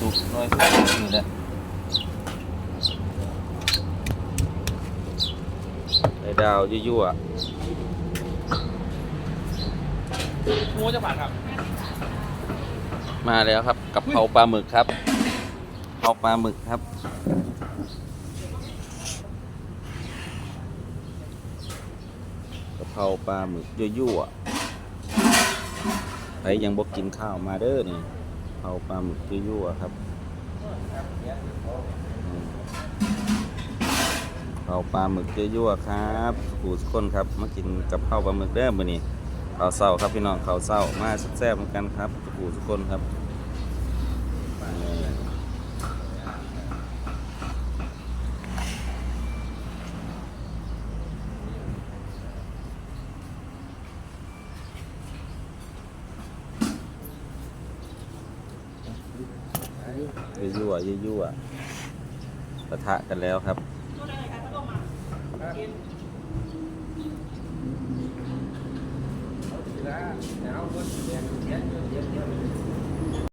สุกน่อยสุกนี่แหละไอ้ดาวยั่วหมูจะผัดครับๆมาแล้วครับกับเพราปลาหมึกครับเผาปลาหมึกครับ กะเพราปลาหมึกยั่วๆใครยังบอกกินข้าวมาเด้อนี่ เพราปลาหมึกยั่วๆครับอืมกะเพราปลาหมึกยั่วๆครับผู้ทุกคนครับมากินกับข้าวปลาหมึกเด้อมื้อนี้ข้าวเศร้าครับพี่น้องข้าวเศร้ามาแซ่บๆเหมือนกันครับผู้ทุกคนครับ นี่ยั่วๆยั่วปะทะกันแล้วครับหนาว